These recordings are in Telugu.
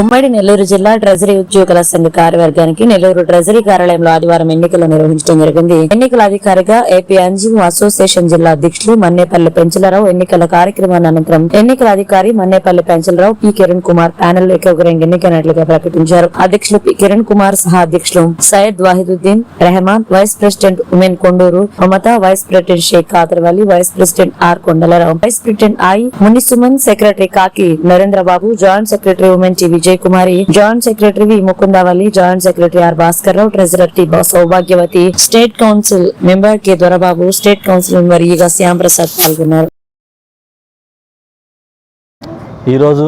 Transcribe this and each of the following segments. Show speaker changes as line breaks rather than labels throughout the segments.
ఉమ్మడి నెల్లూరు జిల్లా ట్రెజరీ ఉద్యోగుల సంఘ కార్యవర్గానికి నెల్లూరు ట్రెజరీ కార్యాలయంలో ఆదివారం ఎన్నికలు నిర్వహించడం జరిగింది. ఎన్నికల అధికారిగా ఏపీ అంజిమ్ అసోసియేషన్ జిల్లా అధ్యక్షులు మన్నేపల్లి పెంచలరావు ఎన్నికల కార్యక్రమాన్ని అనంతరం ఎన్నికల అధికారి మన్నేపల్లి పెంచలరావు పి. కిరణ్ కుమార్ ప్యానెల్ ఏకగ్రహంగా ఎన్నికైనట్లుగా ప్రకటించారు. అధ్యక్షులు పి. కిరణ్ కుమార్ సహా అధ్యక్షులు Syed Wahiduddin Rahman vice president women Konduru Mamata vice president Sheikh Kadarvalli vice president R Kondalarao vice president I. Munisuman secretary Kaki Narendra Babu joint secretary women TV Vijay Kumari joint secretary V Mukundavalli joint secretary R Bhaskar Rao treasurer T Saubhagyavathi state council member K Dorababu state council member Eega Shyam Prasad పాల్గొన్నారు.
ఈరోజు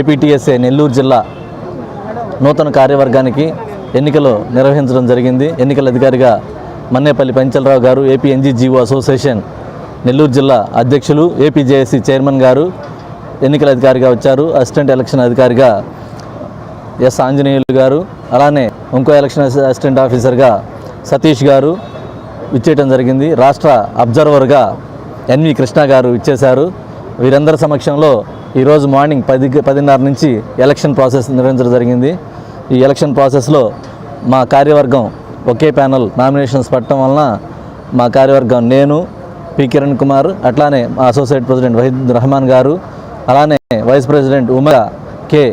ఏపీటీఎస్ఏ నెల్లూరు జిల్లా నూతన కార్యవర్గానికి ఎన్నికలు నిర్వహించడం జరిగింది. ఎన్నికల అధికారిగా మన్నేపల్లి పెంచలరావు గారు ఏపీ ఎన్జీజీఓ అసోసియేషన్ నెల్లూరు జిల్లా అధ్యక్షులు ఏపీజేఎస్సీ చైర్మన్ గారు ఎన్నికల అధికారిగా వచ్చారు. అసిస్టెంట్ ఎలక్షన్ అధికారిగా ఎస్ ఆంజనేయులు గారు అలానే ఇంకో ఎలక్షన్ అసిస్టెంట్ ఆఫీసర్గా సతీష్ గారు ఇచ్చేయటం జరిగింది. రాష్ట్ర అబ్జర్వర్గా ఎన్వి కృష్ణ గారు ఇచ్చేశారు వీరందరి సమక్షంలో ఈరోజు మార్నింగ్ పది పదిన్నర నుంచి ఎలక్షన్ ప్రాసెస్ నిర్వహించడం జరిగింది. ఈ ఎలక్షన్ ప్రాసెస్లో మా కార్యవర్గం ఒకే ప్యానల్ నామినేషన్స్ పట్టడం వలన మా కార్యవర్గం నేను పి కిరణ్ కుమార్ అట్లానే మా అసోసియేట్ ప్రెసిడెంట్ వహీద్ రహమాన్ గారు అలానే vice president Uma K.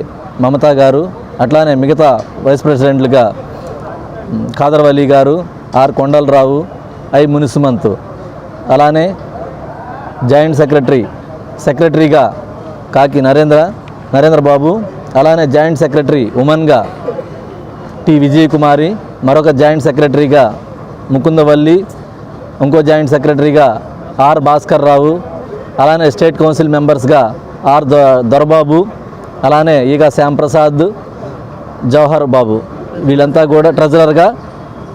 Mamata గారు అట్లానే మిగతా వైస్ ప్రెసిడెంట్లుగా మ్, ఖాదర్ గారు ఆర్. కొండలరావు ఐ. మునిసుమంత్. అలానే జాయింట్ సెక్రటరీ సెక్రటరీగా కాకి నరేంద్ర నరేంద్ర బాబు అలానే జాయింట్ సెక్రటరీ ఉమన్గా టి. విజయ్ కుమారి మరొక జాయింట్ సెక్రటరీగా ముకుందవల్లి ఇంకో జాయింట్ సెక్రటరీగా ఆర్. భాస్కర్ రావు అలానే స్టేట్ కౌన్సిల్ మెంబర్స్గా ఆర్ ద దొరబాబు అలానే ఈగ శ్యాంప్రసాద్ జవహర్ బాబు. వీళ్ళంతా కూడా ట్రెజరర్గా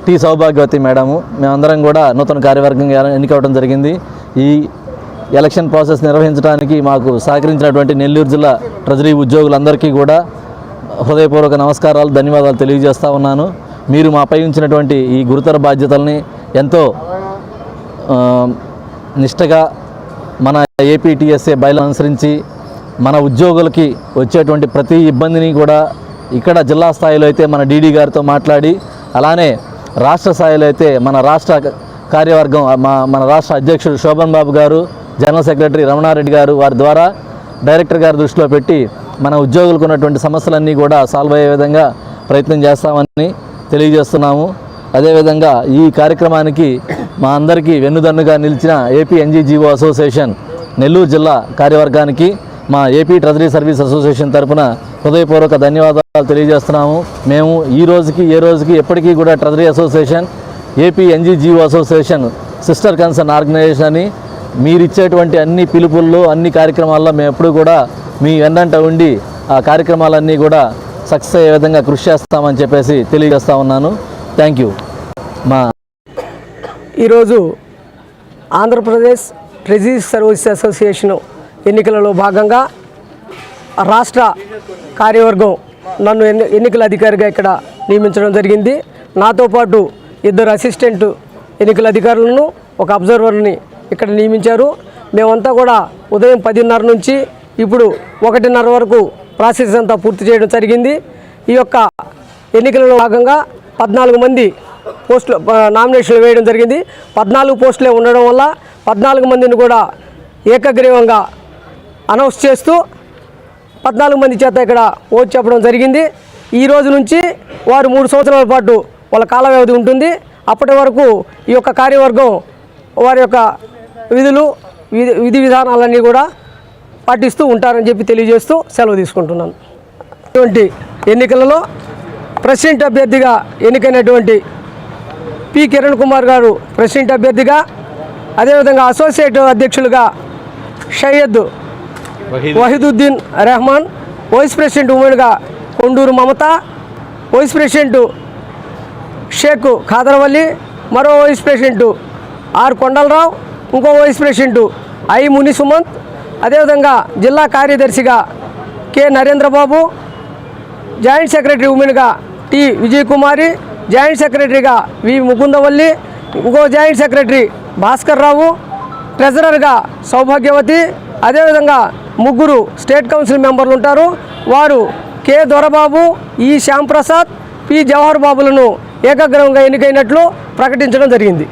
టి సౌభాగ్యవతి మేడము. మేమందరం కూడా నూతన కార్యవర్గంగా ఎన్నికవడం జరిగింది. ఈ ఎలక్షన్ ప్రాసెస్ నిర్వహించడానికి మాకు సహకరించినటువంటి నెల్లూరు జిల్లా ట్రెజరీ ఉద్యోగులందరికీ కూడా హృదయపూర్వక నమస్కారాలు ధన్యవాదాలు తెలియజేస్తూ ఉన్నాను. మీరు మాపై ఉంచినటువంటి ఈ గురుతర బాధ్యతల్ని ఎంతో నిష్టగా మన ఏపీటీఎస్ఏ బయలు అనుసరించి మన ఉద్యోగులకి వచ్చేటువంటి ప్రతి ఇబ్బందిని కూడా ఇక్కడ జిల్లా స్థాయిలో అయితే మన డీడీ గారితో మాట్లాడి అలానే రాష్ట్ర స్థాయిలో అయితే మన రాష్ట్ర కార్యవర్గం మా మన రాష్ట్ర అధ్యక్షుడు శోభన్ బాబు గారు జనరల్ సెక్రటరీ రమణారెడ్డి గారు వారి ద్వారా డైరెక్టర్ గారి దృష్టిలో పెట్టి మన ఉద్యోగులకు ఉన్నటువంటి సమస్యలన్నీ కూడా సాల్వ్ అయ్యే విధంగా ప్రయత్నం చేస్తామని తెలియజేస్తున్నాము. అదేవిధంగా ఈ కార్యక్రమానికి మా అందరికీ వెన్నుదన్నుగా నిలిచిన ఏపీ ఎన్జీజీఓ అసోసియేషన్ నెల్లూరు జిల్లా కార్యవర్గానికి మా ఏపీ ట్రెజరీ సర్వీస్ అసోసియేషన్ తరపున హృదయపూర్వక ధన్యవాదాలు తెలియజేస్తున్నాము. మేము ఈ రోజుకి ఏ రోజుకి ఎప్పటికీ కూడా treasury association AP NGGO association sister concern organisation అని మీరిచ్చేటువంటి అన్ని పిలుపుల్లో అన్ని కార్యక్రమాల్లో మేము ఎప్పుడు కూడా మీ వెన్నంట ఉండి ఆ కార్యక్రమాలన్నీ కూడా సక్సెస్ అయ్యే విధంగా కృషి చేస్తామని చెప్పేసి తెలియజేస్తా ఉన్నాను. థ్యాంక్ యూ మా
ఈరోజు ఆంధ్రప్రదేశ్ ట్రెజరీ సర్వీస్ అసోసియేషన్ ఎన్నికలలో భాగంగా రాష్ట్ర కార్యవర్గం నన్ను ఎన్ని ఎన్నికల అధికారిగా ఇక్కడ నియమించడం జరిగింది. నాతో పాటు ఇద్దరు అసిస్టెంట్ ఎన్నికల అధికారులను ఒక అబ్జర్వర్ని ఇక్కడ నియమించారు. మేమంతా కూడా ఉదయం పదిన్నర నుంచి ఇప్పుడు ఒకటిన్నర వరకు ప్రాసెస్ అంతా పూర్తి చేయడం జరిగింది. ఈ యొక్క ఎన్నికలలో భాగంగా పద్నాలుగు మంది పోస్టులు నామినేషన్లు వేయడం జరిగింది. పద్నాలుగు పోస్టులే ఉండడం వల్ల పద్నాలుగు మందిని కూడా ఏకగ్రీవంగా అనౌన్స్ చేస్తూ పద్నాలుగు మంది చేత ఇక్కడ ఓటు చెప్పడం జరిగింది. ఈ రోజు నుంచి వారు మూడు సంవత్సరాల పాటు వాళ్ళ కాల వ్యవధి ఉంటుంది. అప్పటి వరకు ఈ యొక్క కార్యవర్గం వారి యొక్క విధులు విధి విధి విధానాలన్నీ కూడా పాటిస్తూ ఉంటారని చెప్పి తెలియజేస్తూ సెలవు తీసుకుంటున్నాను. ఇటువంటి ఎన్నికలలో ప్రెసిడెంట్ అభ్యర్థిగా ఎన్నికైనటువంటి పి. కిరణ్ కుమార్ గారు ప్రెసిడెంట్ అభ్యర్థిగా అదేవిధంగా అసోసియేట్ అధ్యక్షులుగా షయ్యద్ వహీదుద్దీన్ రెహమాన్ వైస్ ప్రెసిడెంట్ ఉమెన్గా కొండూరు మమత వైస్ ప్రెసిడెంట్ షేక్ ఖాదరవల్లి మరో వైస్ ప్రెసిడెంట్ ఆర్ కొండలరావు ఇంకో వైస్ ప్రెసిడెంట్ ఐ ముని సుమంత్ అదేవిధంగా జిల్లా కార్యదర్శిగా కె నరేంద్రబాబు జాయింట్ సెక్రటరీ ఉమెన్గా టి విజయ్ కుమారి జాయింట్ సెక్రటరీగా వి ముకుందవల్లి ఇంకో జాయింట్ సెక్రటరీ భాస్కర్ రావు ట్రెజరర్గా సౌభాగ్యవతి అదేవిధంగా ముగ్గురు స్టేట్ కౌన్సిల్ మెంబర్లు ఉంటారు. వారు K Dorababu E Shyamprasad P Jawahar బాబులను ఏకగ్రహంగా ఎన్నికైనట్లు ప్రకటించడం జరిగింది.